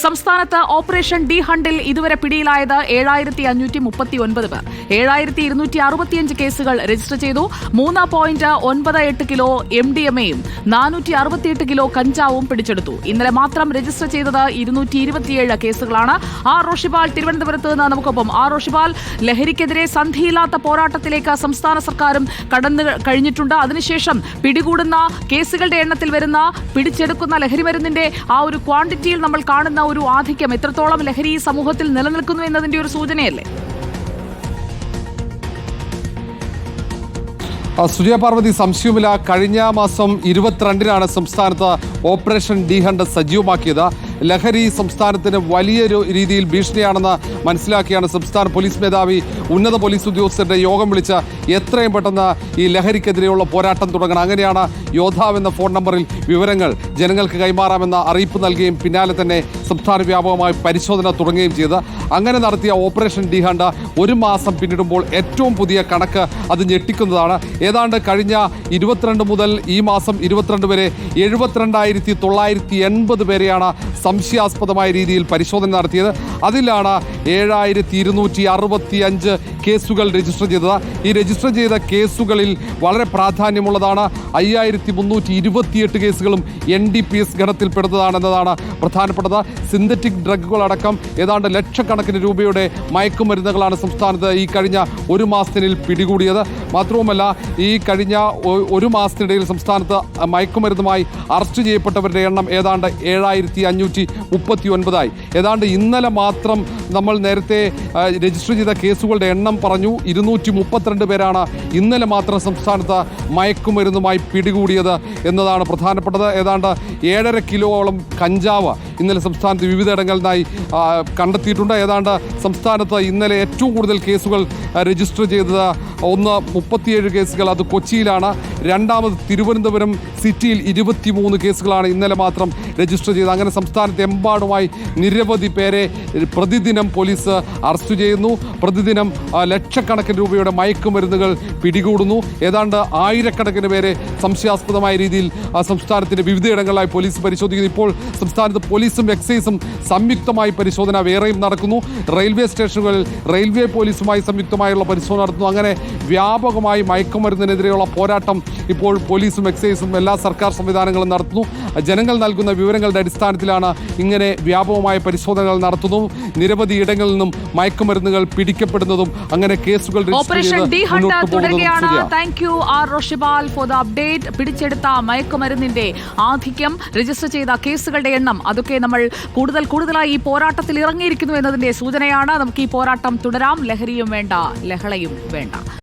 സംസ്ഥാനത്ത് operation D ഹണ്ടിൽ ഇതുവരെ പിടിയിലായത് ഏഴായിരത്തി അഞ്ഞൂറ്റി മുപ്പത്തി ഒൻപത് പേർ. ഏഴായിരത്തി ഇരുന്നൂറ്റി അറുപത്തിയഞ്ച് കേസുകൾ രജിസ്റ്റർ ചെയ്തു. മൂന്ന് പോയിന്റ് ഒൻപത് എട്ട് കിലോ എം ഡി എം എയും നാനൂറ്റി അറുപത്തിയെട്ട് കിലോ കഞ്ചാവും പിടിച്ചെടുത്തു. ഇന്നലെ മാത്രം രജിസ്റ്റർ ചെയ്തത് ഇരുന്നൂറ്റി ഇരുപത്തിയേഴ് കേസുകളാണ്. ആർ റോഷിപാൽ തിരുവനന്തപുരത്ത് നിന്ന് നമുക്കൊപ്പം. ആർ റോഷിപാൽ ലഹരിക്കെതിരെ സന്ധിയില്ലാത്ത പോരാട്ടത്തിലേക്ക് സംസ്ഥാന സർക്കാരും കടന്നു കഴിഞ്ഞിട്ടുണ്ട്. അതിനുശേഷം പിടികൂടുന്ന കേസുകളുടെ എണ്ണത്തിൽ വരുന്ന പിടിച്ചെടുക്കുന്ന ലഹരി മരുന്നിന്റെ ആ ഒരു ക്വാണ്ടിറ്റിയിൽ നമ്മൾ കാണുന്ന ഒരു ആധിക്യം എത്രത്തോളം ലഹരി സമൂഹത്തിൽ നിലനിൽക്കുന്നു എന്നതിന്റെ ഒരു സൂചനയല്ലേ? സുജയ പാർവതി സംശയമില്ല കഴിഞ്ഞ മാസം ഇരുപത്തിരണ്ടിനാണ് സംസ്ഥാനത്ത് ഓപ്പറേഷൻ ഡി ഹണ്ട് സജീവമാക്കിയത്. ലഹരി സംസ്ഥാനത്തിന് വലിയൊരു രീതിയിൽ ഭീഷണിയാണെന്ന് മനസ്സിലാക്കിയാണ് സംസ്ഥാന പോലീസ് മേധാവി ഉന്നത പോലീസ് ഉദ്യോഗസ്ഥരുടെ യോഗം വിളിച്ച് എത്രയും പെട്ടെന്ന് ഈ ലഹരിക്കെതിരെയുള്ള പോരാട്ടം തുടങ്ങണം. അങ്ങനെയാണ് യോദ്ധാവ് എന്ന ഫോൺ നമ്പറിൽ വിവരങ്ങൾ ജനങ്ങൾക്ക് കൈമാറാമെന്ന അറിയിപ്പ് നൽകുകയും പിന്നാലെ തന്നെ സംസ്ഥാന വ്യാപകമായി പരിശോധന തുടങ്ങുകയും ചെയ്ത് അങ്ങനെ നടത്തിയ ഓപ്പറേഷൻ ഡി ഒരു മാസം പിന്നിടുമ്പോൾ ഏറ്റവും പുതിയ കണക്ക് അത് ഞെട്ടിക്കുന്നതാണ്. ഏതാണ്ട് കഴിഞ്ഞ ഇരുപത്തിരണ്ട് മുതൽ ഈ മാസം ഇരുപത്തിരണ്ട് വരെ എഴുപത്തിരണ്ടായിരത്തി തൊള്ളായിരത്തി എൺപത് പേരെയാണ് സംശയാസ്പദമായ രീതിയിൽ പരിശോധന നടത്തിയത്. അതിലാണ് ഏഴായിരത്തി ഇരുന്നൂറ്റി അറുപത്തി അഞ്ച് കേസുകൾ രജിസ്റ്റർ ചെയ്തത്. ഈ രജിസ്റ്റർ ചെയ്ത കേസുകളിൽ വളരെ പ്രാധാന്യമുള്ളതാണ്. അയ്യായിരത്തി മുന്നൂറ്റി ഇരുപത്തിയെട്ട് കേസുകളും എൻ ഡി പി എസ് ഗണത്തിൽപ്പെടുന്നതാണെന്നതാണ് പ്രധാനപ്പെട്ടത്. സിന്തറ്റിക് ഡ്രഗുകളടക്കം ഏതാണ്ട് ലക്ഷക്കണക്കിന് രൂപയുടെ മയക്കുമരുന്നുകളാണ് സംസ്ഥാനത്ത് ഈ കഴിഞ്ഞ ഒരു മാസത്തിനിൽ പിടികൂടിയത്. മാത്രവുമല്ല ഈ കഴിഞ്ഞ ഒരു മാസത്തിനിടയിൽ സംസ്ഥാനത്ത് മയക്കുമരുന്നുമായി അറസ്റ്റ് ചെയ്യപ്പെട്ടവരുടെ എണ്ണം ഏതാണ്ട് ഏഴായിരത്തി അഞ്ഞൂറ്റി മുപ്പത്തി ഒൻപതായി ഏതാണ്ട് ഇന്നലെ മാത്രം നമ്മൾ നേരത്തെ രജിസ്റ്റർ ചെയ്ത കേസുകളുടെ എണ്ണം പറഞ്ഞു. ഇരുന്നൂറ്റി മുപ്പത്തിരണ്ട് പേരാണ് ഇന്നലെ മാത്രം സംസ്ഥാനത്ത് മയക്കുമരുന്നുമായി പിടികൂടിയത് എന്നതാണ് പ്രധാനപ്പെട്ടത്. ഏതാണ്ട് ഏഴര കിലോളം കഞ്ചാവ് ഇന്നലെ സംസ്ഥാനത്ത് വിവിധയിടങ്ങളിൽ ഇടങ്ങളിലായി കണ്ടെത്തിയിട്ടുണ്ട്. ഏതാണ്ട് സംസ്ഥാനത്ത് ഇന്നലെ ഏറ്റവും കൂടുതൽ കേസുകൾ രജിസ്റ്റർ ചെയ്തത് ഒന്ന് മുപ്പത്തിയേഴ് കേസുകൾ. അത് കൊച്ചിയിലാണ്. രണ്ടാമത് തിരുവനന്തപുരം സിറ്റിയിൽ ഇരുപത്തിമൂന്ന് കേസുകളാണ് ഇന്നലെ മാത്രം രജിസ്റ്റർ ചെയ്തത്. അങ്ങനെ സംസ്ഥാനത്ത് എമ്പാടുമായി നിരവധി പേരെ പ്രതിദിനം പോലീസ് അറസ്റ്റ് ചെയ്യുന്നു. പ്രതിദിനം ലക്ഷക്കണക്കിന് രൂപയുടെ മയക്കുമരുന്നുകൾ പിടികൂടുന്നു. ഏതാണ്ട് ആയിരക്കണക്കിന് പേരെ സംശയാസ്പദമായ രീതിയിൽ സംസ്ഥാനത്തിന്റെ വിവിധയിടങ്ങളിലായി പോലീസ് പരിശോധിക്കുന്നു. ഇപ്പോൾ സംസ്ഥാനത്ത് പോലീസും എക്സൈസും സംയുക്തമായി പരിശോധന വേറെയും നടക്കുന്നു. റെയിൽവേ സ്റ്റേഷനുകളിൽ റെയിൽവേ പോലീസുമായി സംയുക്തമായുള്ള പരിശോധന നടത്തുന്നു. അങ്ങനെ വ്യാപകമായി മയക്കുമരുന്നിനെതിരെയുള്ള പോരാട്ടം ഇപ്പോൾ പോലീസും എക്സൈസും എല്ലാ സർക്കാർ സംവിധാനങ്ങളും നടത്തുന്നു. ജനങ്ങൾ നൽകുന്ന വിവരങ്ങളുടെ അടിസ്ഥാനത്തിലാണ് ഇങ്ങനെ വ്യാപകമായ പരിശോധനകൾ നടത്തുന്നതും നിരവധി ഇടങ്ങളിൽ നിന്നും മയക്കുമരുന്നുകൾ പിടിക്കപ്പെടുന്നതും അങ്ങനെ കേസുകൾ പിടിച്ചെടുത്ത മയക്കുമരുന്നിന്റെ ആധിക്യം രജിസ്റ്റർ ചെയ്ത കേസുകളുടെ എണ്ണം അതൊക്കെ നമ്മൾ കൂടുതൽ കൂടുതലായി ഈ പോരാട്ടത്തിൽ ഇറങ്ങിയിരിക്കുന്നു എന്നതിന്റെ സൂചനയാണ്. നമുക്ക് ഈ പോരാട്ടം തുടരാം. ലഹരിയും വേണ്ട ലഹളയും വേണ്ട.